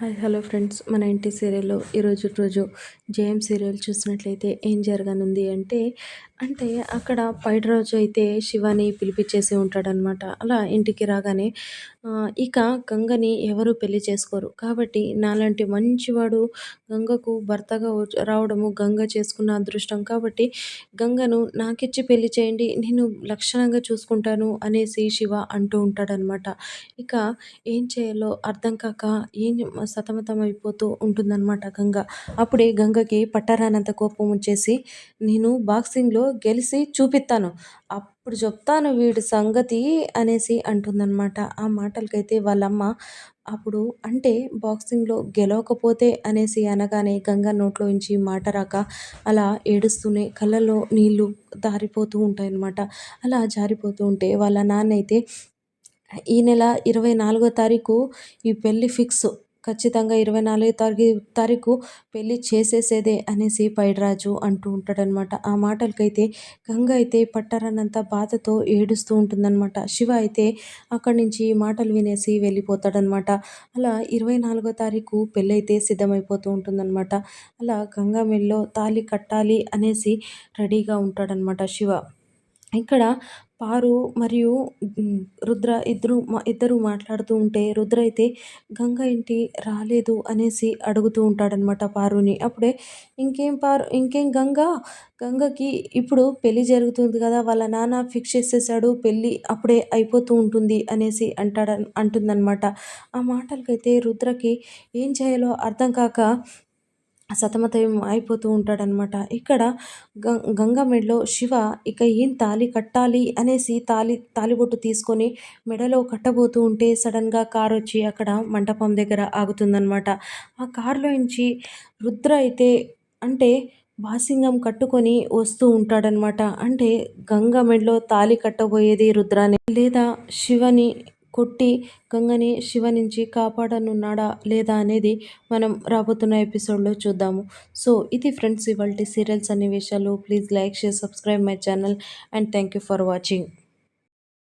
Hi hello friends. మన ఇంటి సీరియల్లో ఈరోజు రోజు జేఎం సీరియల్ చూసినట్లయితే ఏం జరగనుంది అంటే అంటే అక్కడ పైడి రోజు అయితే శివాని పిలిపించేసి ఉంటాడనమాట అలా ఇంటికి రాగానే ఇక గంగని ఎవరు పెళ్ళి చేసుకోరు. కాబట్టి నాలాంటి మంచివాడు గంగకు భర్తగా రావడము గంగ చేసుకున్న అదృష్టం. కాబట్టి గంగను నాకిచ్చి పెళ్ళి చేయండి నేను లక్షణంగా చూసుకుంటాను అనేసి శివ అంటూ ఉంటాడనమాట ఇక ఏం చేయాలో అర్థం కాక ఏం సతమతం అయిపోతూ ఉంటుందన్నమాట గంగ. అప్పుడే గంగకి పట్టరానంత కోపం వచ్చేసి నేను బాక్సింగ్లో గెలిచి చూపిస్తాను. అప్పుడు చెప్తాను వీడి సంగతి అనేసి అంటుందన్నమాట. ఆ మాటలకైతే వాళ్ళమ్మ అప్పుడు అంటే బాక్సింగ్లో గెలవకపోతే అనేసి అనగానే గంగ నోట్లో నుంచి మాట రాక అలా ఏడుస్తూనే కళ్ళలో నీళ్ళు దారిపోతూ ఉంటాయన్నమాట. అలా జారిపోతూ ఉంటే వాళ్ళ నాన్న అయితే ఈ నెల ఇరవై నాలుగో తారీఖు ఈ పెళ్ళి ఫిక్స్ ఖచ్చితంగా ఇరవై నాలుగు తారీఖు తారీఖు పెళ్ళి చేసేసేదే అనేసి పైడ్రాజు అంటూ ఉంటాడనమాట ఆ మాటలకైతే గంగ అయితే పట్టారన్నంత బాధతో ఏడుస్తూ ఉంటుందన్నమాట. శివ అయితే అక్కడి నుంచి మాటలు వినేసి వెళ్ళిపోతాడనమాట అలా ఇరవై నాలుగో తారీఖు పెళ్ళైతే సిద్ధమైపోతూ ఉంటుందన్నమాట. అలా గంగా మెల్లో తాళి కట్టాలి అనేసి రెడీగా ఉంటాడనమాట శివ. ఇక్కడ పారు మరియు రుద్ర ఇద్దరు ఇద్దరు మాట్లాడుతూ ఉంటే రుద్ర అయితే గంగ ఇంటి రాలేదు అనేసి అడుగుతూ ఉంటాడనమాట పారుని. అప్పుడే ఇంకేం పారు ఇంకేం గంగ? గంగకి ఇప్పుడు పెళ్ళి జరుగుతుంది కదా వాళ్ళ నాన్న ఫిక్స్ చేసేసాడు పెళ్ళి అప్పుడే అయిపోతూ ఉంటుంది అనేసి అంటాడ అంటుందన్నమాట. ఆ మాటలకైతే రుద్రకి ఏం చేయాలో అర్థం కాక సతమతం అయిపోతూ ఉంటాడనమాట ఇక్కడ గ గంగ మెడలో శివ ఇక ఏం తాలి కట్టాలి అనేసి తాలి తాలిబొట్టు తీసుకొని మెడలో కట్టబోతూ ఉంటే సడన్గా కార్ వచ్చి అక్కడ మంటపం దగ్గర ఆగుతుందనమాట ఆ కారులో నుంచి రుద్ర అయితే అంటే బాసింగం కట్టుకొని వస్తూ ఉంటాడనమాట అంటే గంగ మెడలో తాలి కట్టబోయేది రుద్రాని. లేదా శివని కొట్టి గంగని శివ నుంచి కాపాడనున్నాడా లేదా అనేది మనం రాబోతున్న ఎపిసోడ్లో చూద్దాము. సో ఇది ఫ్రెండ్స్ ఇవాళ సీరియల్స్ అన్ని విషయాలు please like share subscribe my channel and thank you for watching.